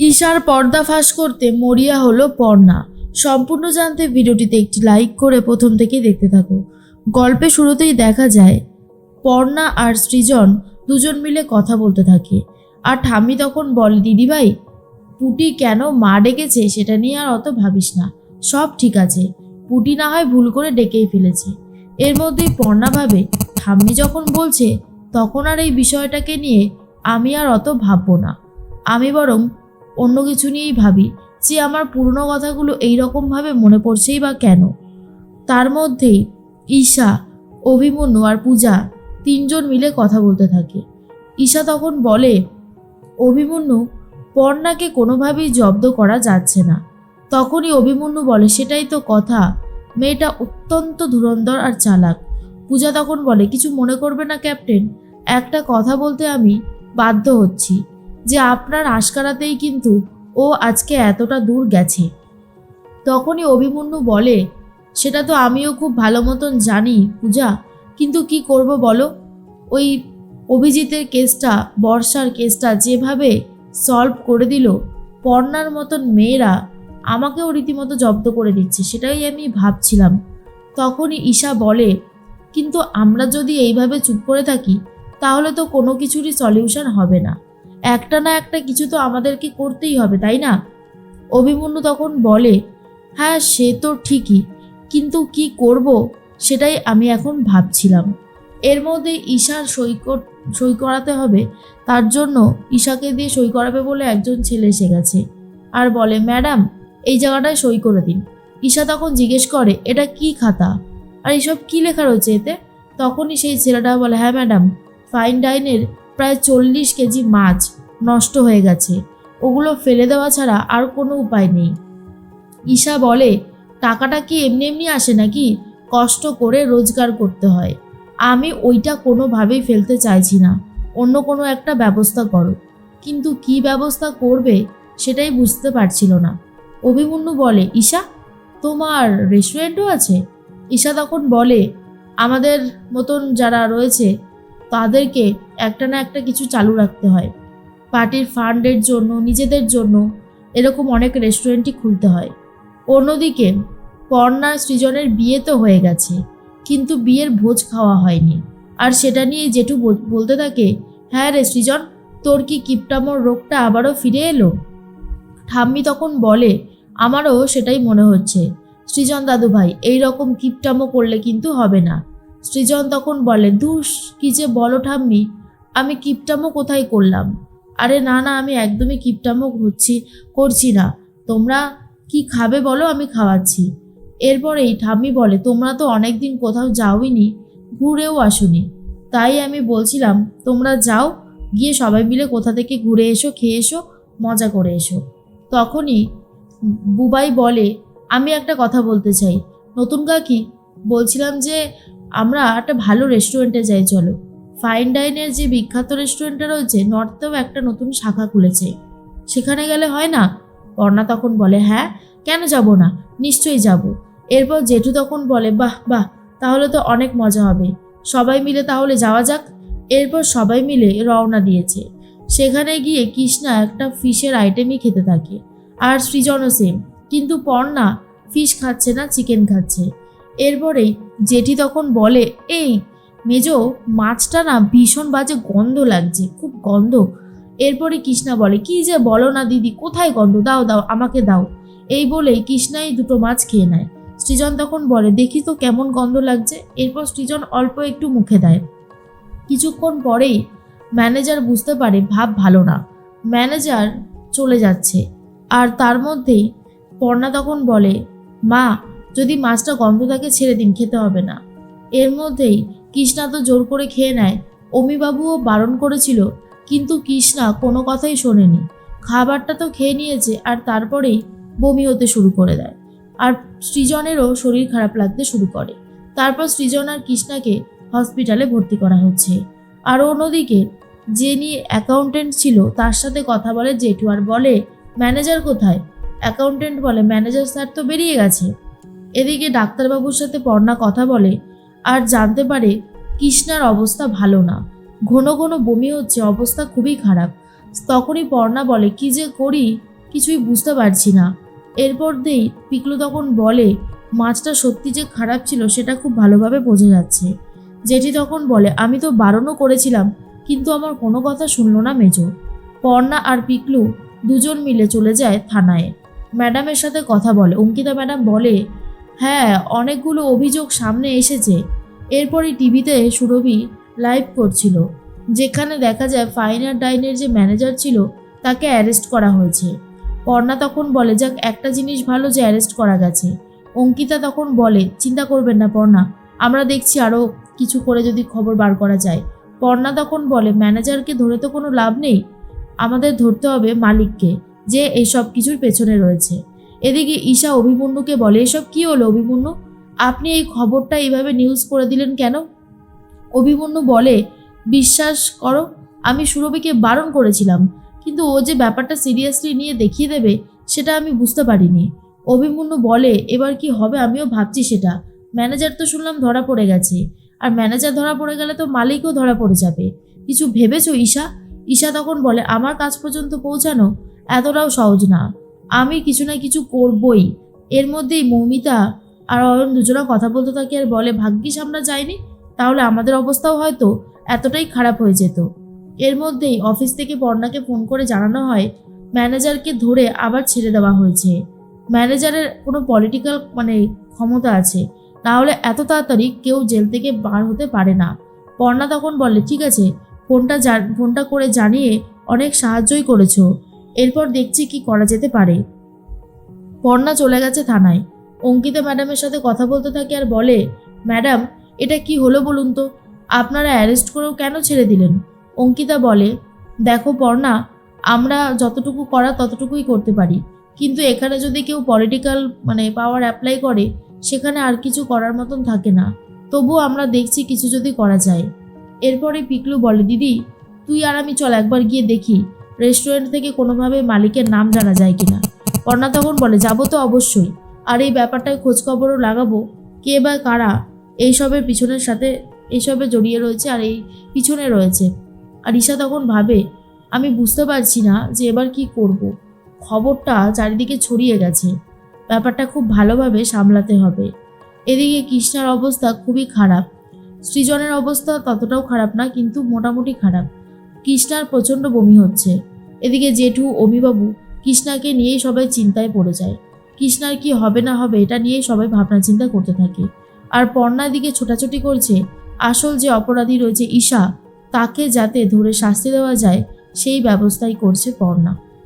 ঈশার পর্দা ফাঁস করতে মরিয়া হলো পর্ণা। সম্পূর্ণ জানতে ভিডিওটিতে একটি লাইক করে প্রথম থেকেই দেখতে থাকো। গল্পে শুরুতেই দেখা যায়, পর্ণা আর সৃজন দুজন মিলে কথা বলতে থাকে। আর ঠাম্মি তখন বলে দিদিভাই পুটি কেন মা ডেকেছে সেটা নিয়ে আর অত ভাবিস না। সব ঠিক আছে। পুটি না হয় ভুল করে ডেকেই ফেলেছে। এর মধ্যেই পর্ণা ভাবে, ঠাম্মি যখন বলছে, তখন আর এই বিষয়টাকে নিয়ে আমি আর অত ভাববো না। আমি বরং অন্য কিছু নিয়েই ভাবি যে আমার পুরনো কথাগুলো এই রকমভাবে মনে পড়ছেই বা কেন? তার মধ্যেই ঈশা, অভিমন্যু আর পূজা তিনজন মিলে কথা বলতে থাকে। ঈশা তখন বলে, অভিমন্যু, পর্ণাকে কোনোভাবেই জব্দ করা যাচ্ছে না। তখনই অভিমন্যু বলে, সেটাই তো কথা। মেয়েটা অত্যন্ত ধুরন্ধর আর চালাক। পূজা তখন বলে, কিছু মনে করবে না, ক্যাপ্টেন। একটা কথা বলতে আমি বাধ্য হচ্ছি। যে আপনার আশকারাতেই কিন্তু ও আজকে এতটা দূর গেছে। তখনই অভিমন্যু বলে, সেটা তো আমিও খুব ভালো মতন জানি পূজা, কিন্তু কি করব বলো? ওই অভিজিতের কেসটা, বর্ষার কেসটা যেভাবে সলভ করে দিল, পর্ণার মতন মেয়েরা আমাকেও রীতিমতো জব্দ করে দিচ্ছে, সেটাই আমি ভাবছিলাম। তখনই ঈশা বলে, কিন্তু আমরা যদি এইভাবে চুপ করে থাকি, তাহলে তো কোনো কিছুরই সলিউশন হবে না। একটা না একটা কিছু তো আমাদেরকে করতেই হবে, তাই না? অভিমন্যু তখন বলে হ্যাঁ সে তো ঠিকই, কিন্তু কি করব সেটাই আমি এখন ভাবছিলাম। এর মধ্যে ঈশার সই সই করাতে হবে, তার জন্য ঈশাকে দিয়ে সই করাবে বলে একজন ছেলে এসে গেছে। আর বলে, ম্যাডাম, এই জায়গাটায় সই করে দিন। ঈশা তখন জিজ্ঞেস করে, এটা কি খাতা? আর এসব কি লেখা রয়েছে এতে? তখনই সেই ছেলেটা বলে হ্যাঁ ম্যাডাম, ফাইন ডাইনের প্রায় চল্লিশ কেজি মাছ নষ্ট হয়ে গেছে। ওগুলো ফেলে দেওয়া ছাড়া আর কোনো উপায় নেই। ঈশা বলে, টাকাটা কি এমনি এমনি আসে নাকি? কষ্ট করে রোজগার করতে হয়। আমি ওইটা কোনোভাবেই ফেলতে চাইছি না। অন্য কোনো একটা ব্যবস্থা করো। কিন্তু কি ব্যবস্থা করবে সেটাই বুঝতে পারছিল না। অভিমন্যু বলে, ঈশা, তোমার রেস্টুরেন্টও আছে? ঈশা তখন বলে, আমাদের মতন যারা রয়েছে তাদেরকে একটা না একটা কিছু চালু রাখতে হয়। পার্টির ফান্ডের জন্য, নিজেদের জন্য এরকম অনেক রেস্টুরেন্টই খুলতে হয়। অন্যদিকে পর্ণা সৃজনের বিয়ে তো হয়ে গেছে, কিন্তু বিয়ের ভোজ খাওয়া হয়নি। আর সেটা নিয়ে জেঠু বল- বলতে থাকে হ্যাঁ রে সৃজন, তোর কি কিপটামোর রোগটা আবারও ফিরে এলো? ঠাম্মি তখন বলে, আমারও সেটাই মনে হচ্ছে। সৃজন দাদু ভাই এই রকম কিপটামো করলে কিন্তু হবে না। সৃজন তখন বলে ধুস কি যে বলো ঠাম্মি, আমি কিপটামো কোথায় করলাম? আরে না না, আমি একদমই কিপটামো হচ্ছি করছি না। তোমরা কি খাবে বলো, আমি খাওয়াচ্ছি। এরপরেই ঠাম্মি বলে, তোমরা তো অনেক দিন কোথাও যাওইনি, ঘুরেও আসুনি। তাই আমি বলছিলাম, তোমরা যাও, গিয়ে সবাই মিলে কোথা থেকে ঘুরে এসো, খেয়ে এসো, মজা করে এসো। তখনই বুবাই বলে, আমি একটা কথা বলতে চাই। নতুন কাকি, বলছিলাম যে আমরা একটা ভালো রেস্টুরেন্টে যাই, চলো। ফাইন ডাইনের যে বিখ্যাত রেস্টুরেন্টটা রয়েছে নর্থেও একটা নতুন শাখা খুলেছে। সেখানে গেলে হয় না? পর্ণা তখন বলে হ্যাঁ কেন যাব না? নিশ্চয়ই যাব। এরপর জেঠু তখন বলে, বাহ বাহ, তাহলে তো অনেক মজা হবে। সবাই মিলে তাহলে যাওয়া যাক। এরপর সবাই মিলে রওনা দিয়েছে। সেখানে গিয়ে কৃষ্ণা একটা ফিশের আইটেমই খেতে থাকে। আর সৃজনও সেম কিন্তু পর্ণা ফিশ খাচ্ছে না চিকেন খাচ্ছে। এরপরেই জেঠি তখন বলে, এই মেজ, মাছটা না ভীষণ বাজে গন্ধ লাগছে, খুব গন্ধ। এরপরে কৃষ্ণা বলে, কি যে বলো না দিদি, কোথায় গন্ধ? দাও দাও, আমাকে দাও। এই বলেই কৃষ্ণাই দুটো মাছ খেয়ে নেয়। সৃজন তখন বলে, দেখি তো কেমন গন্ধ লাগছে। এরপর সৃজন অল্প একটু মুখে দেয়। কিছুক্ষণ পরেই ম্যানেজার বুঝতে পারে, ভাব ভালো না। ম্যানেজার চলে যাচ্ছে। আর তার মধ্যেই পর্ণা তখন বলে, মা যদি মাছটা গন্ধ থাকে ছেড়ে দিন, খেতে হবে না। এর মধ্যেই কৃষ্ণা তো জোর করে খেয়ে নেয়। অমিবাবুও বারণ করেছিল, কিন্তু কৃষ্ণা কোনো কথাই শোনেনি। খাবারটা তো খেয়ে নিয়েছে আর তারপরেই বমি হতে শুরু করে দেয়। আর সৃজনেরও শরীর খারাপ লাগতে শুরু করে। তারপর সৃজন আর কৃষ্ণাকে হসপিটালে ভর্তি করা হচ্ছে। আর অন্যদিকে যে নিয়ে অ্যাকাউন্টেন্ট ছিল, তার সাথে কথা বলে জেঠু আর বলে, ম্যানেজার কোথায়? অ্যাকাউন্টেন্ট বলে, ম্যানেজার স্যার তো বেরিয়ে গেছে। এদিকে ডাক্তারবাবুর সাথে পর্ণা কথা বলে, আর জানতে পারে কৃষ্ণার অবস্থা ভালো না। ঘন ঘন বমি হচ্ছে, অবস্থা খুবই খারাপ। তখনই পর্ণা বলে, কি যে করি? কিছুই বুঝতে পারছি না। এরপর দেই পিকলু তখন বলে, মাছটা সত্যি যে খারাপ ছিল, সেটা খুব ভালোভাবে বোঝা যাচ্ছে। জেঠি তখন বলে, আমি তো বারণও করেছিলাম, কিন্তু আমার কোনো কথা শুনলো না মেজো। পর্ণা আর পিকলু দুজন মিলে চলে যায় থানায়। ম্যাডামের সাথে কথা বলে, অঙ্কিতা ম্যাডাম বলে হ্যাঁ অনেকগুলো অভিযোগ সামনে এসেছে। এরপরই টিভিতে সুরভি লাইভ করছিল, যেখানে দেখা যায় ফাইন আর ডাইনের যে ম্যানেজার ছিল, তাকে অ্যারেস্ট করা হয়েছে। পর্ণা তখন বলে, যাক, একটা জিনিস ভালো যে অ্যারেস্ট করা গেছে। অঙ্কিতা তখন বলে, চিন্তা করবেন না পর্ণা, আমরা দেখছি আরও কিছু করে যদি খবর বার করা যায়। পর্ণা তখন বলে, ম্যানেজারকে ধরে তো কোনো লাভ নেই, আমাদের ধরতে হবে মালিককে, যে এইসব কিছুর পেছনে রয়েছে। এদিকে ঈশা অভিমন্যুকে বলে, এসব কি হলো অভিমন্যু? আপনি এই খবরটা এইভাবে নিউজ করে দিলেন কেন? অভিমন্যু বলে, বিশ্বাস করো, আমি সুরভিকে বারণ করেছিলাম, কিন্তু ও যে ব্যাপারটা সিরিয়াসলি নিয়ে দেখিয়ে দেবে, সেটা আমি বুঝতে পারিনি। অভিমন্যু বলে, এবার কি হবে? আমিও ভাবছি সেটা। ম্যানেজার তো শুনলাম ধরা পড়ে গেছে, আর ম্যানেজার ধরা পড়ে গেলে তো মালিকও ধরা পড়ে যাবে। কিছু ভেবেছো ঈশা? ঈশা তখন বলে, আমার কাজ পর্যন্ত পৌঁছানো এতটাও সহজ না। আমি কিছু না কিছু করবই। এর মধ্যেই মৌমিতা আর অয়ন দুজনা কথা বলতে থাকে আর বলে, ভাগ্যিস আমরা যাইনি, তাহলে আমাদের অবস্থাও হয়তো এতটাই খারাপ হয়ে যেত। এর মধ্যেই অফিস থেকে পর্ণাকে ফোন করে জানানো হয়, ম্যানেজারকে ধরে আবার ছেড়ে দেওয়া হয়েছে। ম্যানেজারের কোনো পলিটিক্যাল মানে ক্ষমতা আছে তাহলে এত তাড়াতাড়ি কেউ জেল থেকে বার হতে পারে না। পর্ণা তখন বলে, ঠিক আছে, ফোনটা ফোনটা করে জানিয়ে অনেক সাহায্যই করেছ। এরপর দেখছি কি করা যেতে পারে। পর্ণা চলে গেছে থানায়। অঙ্কিতা ম্যাডামের সাথে কথা বলতে থাকে আর বলে, ম্যাডাম, এটা কি হলো বলুন তো? আপনারা অ্যারেস্ট করেও কেন ছেড়ে দিলেন? অঙ্কিতা বলে, দেখো পর্ণা, আমরা যতটুকু করা ততটুকুই করতে পারি। কিন্তু এখানে যদি কেউ পলিটিক্যাল মানে পাওয়ার অ্যাপ্লাই করে, সেখানে আর কিছু করার মতন থাকে না। তবুও আমরা দেখছি কিছু যদি করা যায়। এরপরে পিকলু বলে, দিদি, তুই আর আমি চল একবার গিয়ে দেখি। রেস্টুরেন্ট থেকে কোনোভাবে মালিকের নাম জানা যায় কিনা। পর্ণা তখন বলে, যাব তো অবশ্যই। আর এই ব্যাপারটায় খোঁজখবরও লাগাবো। কে বা কারা এইসবের পিছনের সাথে, এইসবে জড়িয়ে রয়েছে আর এই পিছনে রয়েছে। আর ঈশা তখন ভাবে, আমি বুঝতে পারছি না যে এবার কি করব। খবরটা চারিদিকে ছড়িয়ে গেছে। ব্যাপারটা খুব ভালোভাবে সামলাতে হবে। এদিকে কৃষ্ণার অবস্থা খুবই খারাপ। সৃজনের অবস্থা ততটাও খারাপ না, কিন্তু মোটামুটি খারাপ। কৃষ্ণার প্রচণ্ড বমি হচ্ছে। এদিকে জেঠু অমিবাবু কৃষ্ণাকে নিয়েই সবাই চিন্তায় পড়ে যায়। কৃষ্ণার কি হবে না হবে এটা নিয়েই সবাই ভাবনা চিন্তা করতে থাকে। আর পর্ণার দিকে ছোটাছুটি করছে, আসল যে অপরাধী রয়েছে ঈশা, তাকে যাতে ধরে শাস্তি দেওয়া যায়, সেই ব্যবস্থাই করছে পর্ণা।